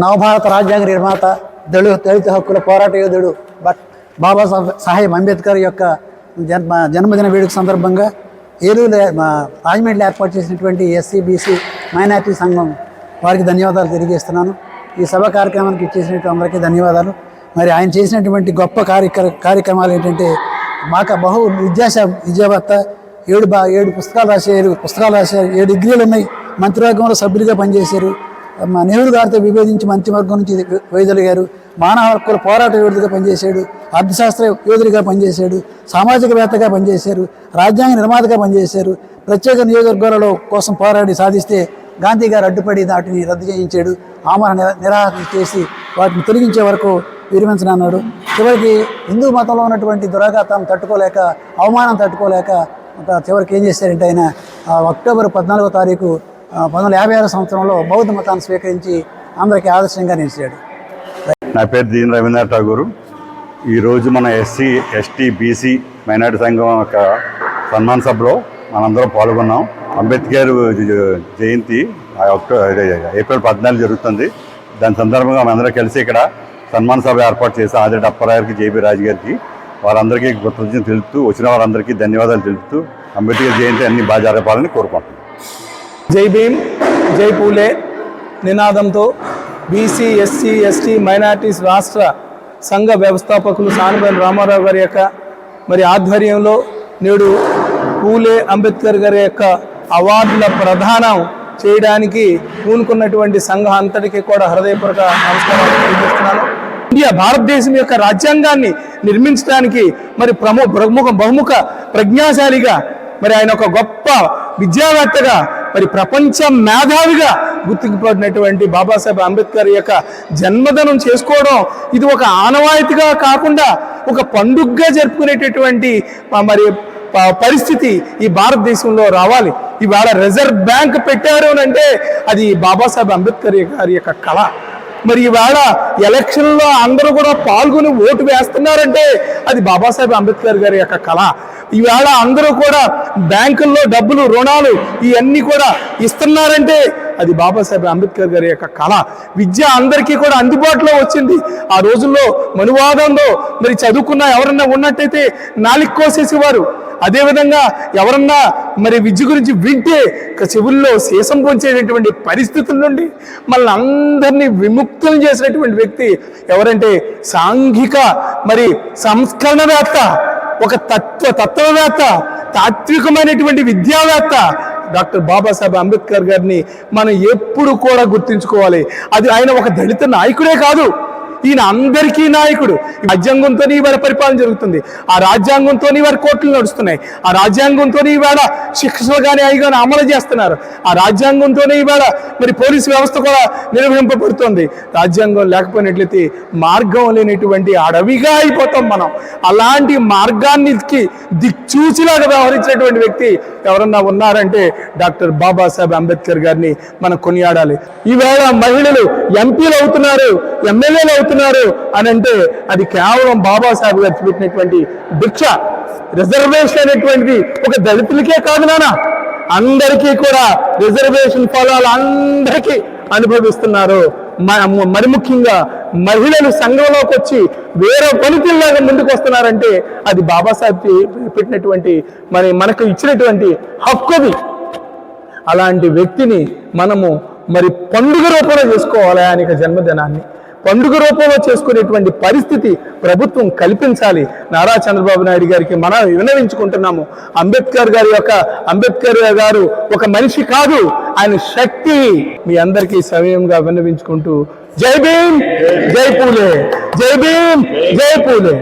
నవభారత రాజ్యాంగ నిర్మాత దళిత దళిత హక్కుల పోరాట యోధుడు బట్ బాబా సాహెబ్ అంబేద్కర్ యొక్క జన్మ జన్మదిన వేడుక సందర్భంగా ఏలూరు రాజమండ్రిలో ఏర్పాటు చేసినటువంటి ఎస్సీ బీసీ మైనార్టీ సంఘం వారికి ధన్యవాదాలు తెలియజేస్తున్నాను. ఈ సభ కార్యక్రమానికి ఇచ్చేసినటువంటి అందరికీ ధన్యవాదాలు. మరి ఆయన చేసినటువంటి గొప్ప కార్యక్ర కార్యక్రమాలు ఏంటంటే మాకు బహు విద్యాశ విద్యాభర్త ఏడు బా ఏడు పుస్తకాలు రాశారు పుస్తకాలు రాశారు ఏడు డిగ్రీలు ఉన్నాయి. మంత్రివర్గంలో సభ్యులుగా పనిచేశారు. మా నెహ్రూ గారితో విభేదించి మంత్రివర్గం నుంచి వైదొలిగారు మానవ హక్కుల పోరాట యోధుడిగా పనిచేశాడు. అర్థశాస్త్ర యోధుడిగా పనిచేశాడు. సామాజికవేత్తగా పనిచేశారు. రాజ్యాంగ నిర్మాతగా పనిచేశారు. ప్రత్యేక నియోజకవర్గాలలో కోసం పోరాడి సాధిస్తే గాంధీ గారు అడ్డుపడి వాటిని రద్దు చేయించాడు. ఆమరణ నిరా- చేసి వాటిని తొలగించే వరకు విరమించనన్నాడు చివరికి హిందూ మతంలో ఉన్నటువంటి దురాఘాతం తట్టుకోలేక అవమానం తట్టుకోలేక చివరికి ఏం చేశారంటే ఆయన అక్టోబర్ పద్నాలుగో తారీఖు పంతొమ్మిది వందల యాభై ఆరు సంవత్సరంలో బౌద్ధ మతాన్ని స్వీకరించి అందరికీ ఆదర్శంగా నిలిచాడు. నా పేరు దీన్ రవీంద్రనాథ్ ఠాగూరు. ఈరోజు మన ఎస్సీ ఎస్టీ బీసీ మైనార్టీ సంఘం యొక్క సన్మాన్ సభలో మనందరం పాల్గొన్నాం. అంబేద్కర్ జయంతి అక్టో- ఏప్రిల్ పద్నాలుగు జరుగుతుంది. దాని సందర్భంగా మనందరం కలిసి ఇక్కడ సన్మాన సభ ఏర్పాటు చేసి ఆదిరెడ్డి అప్పారావుకి జేబీ రాజు గారికి వారందరికీ కృతజ్ఞతలు తెలుపుతూ వచ్చిన వారందరికీ ధన్యవాదాలు తెలుపుతూ అంబేద్కర్ జయంతి అన్ని బాగా జరపాలని కోరుకుంటున్నాను జై భీమ్ జై పూలే నినాదంతో బీసీ ఎస్సీ ఎస్టీ మైనార్టీస్ రాష్ట్ర సంఘ వ్యవస్థాపకులు సానుబైన రామారావు గారి యొక్క మరి ఆధ్వర్యంలో నేడు పూలే అంబేద్కర్ గారి యొక్క అవార్డుల ప్రధానం చేయడానికి పూనుకున్నటువంటి సంఘం అంతటికీ కూడా హృదయపూర్వక నమస్కారాలు తెలియజేస్తున్నాను. ఇండియా భారతదేశం యొక్క రాజ్యాంగాన్ని నిర్మించడానికి మరి ప్రముఖ ప్రముఖ బహుముఖ ప్రజ్ఞాశాలిగా మరి ఆయన ఒక గొప్ప విద్యావేత్తగా మరి ప్రపంచ మేధావిగా గుర్తింపబడినటువంటి బాబాసాహెబ్ అంబేద్కర్ యొక్క జన్మదినం చేసుకోవడం ఇది ఒక ఆనవాయితీగా కాకుండా ఒక పండుగగా జరుపుకునేటటువంటి మరి పరిస్థితి ఈ భారతదేశంలో రావాలి. ఇవాళ రిజర్వ్ బ్యాంక్ పెట్టారు అని అంటే అది బాబాసాహెబ్ అంబేద్కర్ గారి యొక్క కళ. మరి ఇవాళ ఎలక్షన్లో అందరూ కూడా పాల్గొని ఓటు వేస్తున్నారంటే అది బాబాసాహెబ్ అంబేద్కర్ గారి యొక్క కళ. ఈవేళ అందరూ కూడా బ్యాంకుల్లో డబ్బులు రుణాలు ఇవన్నీ కూడా ఇస్తున్నారంటే అది బాబాసాహెబ్ అంబేద్కర్ గారి యొక్క కళ. విద్య అందరికీ కూడా అందుబాటులో వచ్చింది. ఆ రోజుల్లో మనువాదంలో మరి చదువుకున్న ఎవరన్నా ఉన్నట్టయితే నాలిక్ కోసేసేవారు. అదేవిధంగా ఎవరన్నా మరి విద్య గురించి వింటే చెవుల్లో శేషం పొంచేటటువంటి పరిస్థితుల నుండి మళ్ళీ అందరినీ విముక్తులు చేసినటువంటి వ్యక్తి ఎవరంటే సాంఘిక మరి సంస్కరణవేత్త ఒక తత్వ తత్వవేత్త తాత్వికమైనటువంటి విద్యావేత్త డాక్టర్ బాబాసాహెబ్ అంబేద్కర్ గారిని మనం ఎప్పుడు కూడా గుర్తుంచుకోవాలి. అది ఆయన ఒక దళిత నాయకుడే కాదు. ఈయన అందరికీ నాయకుడు. ఈ రాజ్యాంగంతో ఇవాళ పరిపాలన జరుగుతుంది. ఆ రాజ్యాంగంతో ఇవాళ కోర్టులు నడుస్తున్నాయి. ఆ రాజ్యాంగంతో ఇవాళ శిక్షలు కానీ అవి కానీ అమలు చేస్తున్నారు. ఆ రాజ్యాంగంతోనే ఇవాళ మరి పోలీసు వ్యవస్థ కూడా నిర్వహింపబడుతుంది. రాజ్యాంగం లేకపోయినట్లయితే మార్గం లేనటువంటి అడవిగా అయిపోతాం మనం. అలాంటి మార్గానికి దిక్చూచిలాగా వ్యవహరించినటువంటి వ్యక్తి ఎవరన్నా ఉన్నారంటే డాక్టర్ బాబాసాహెబ్ అంబేద్కర్ గారిని మనం కొనియాడాలి. ఈవేళ మహిళలు ఎంపీలు అవుతున్నారు. ఎమ్మెల్యేలు అవుతున్నారు అని అంటే అది కేవలం బాబాసాహెబ్ గారు పెట్టినటువంటి భిక్ష రిజర్వేషన్ అనేటువంటిది ఒక దళితులకే కాదు నానా అందరికీ కూడా రిజర్వేషన్ ఫలాలు అందరికీ అనుభవిస్తున్నారు. మరి ముఖ్యంగా మహిళలు సంఘంలోకి వచ్చి వేరే పనితీరులాగా ముందుకు వస్తున్నారంటే అది బాబాసాహెబ్ పెట్టినటువంటి మరి మనకు ఇచ్చినటువంటి హక్కుది అలాంటి వ్యక్తిని మనము మరి పండుగ రూపంలో చేసుకోవాలి ఆయన జన్మదినాన్ని పండుగ రూపంలో చేసుకునేటువంటి పరిస్థితి ప్రభుత్వం కల్పించాలి. నారా చంద్రబాబు నాయుడు గారికి మనం వినవించుకుంటున్నాము అంబేద్కర్ గారి యొక్క అంబేద్కర్ గారు ఒక మనిషి కాదు ఆయన శక్తి. మీ అందరికీ సమయంగా విన్నవించుకుంటూ జై భీమ్ జై పూలే జై భీమ్ జై పూలే.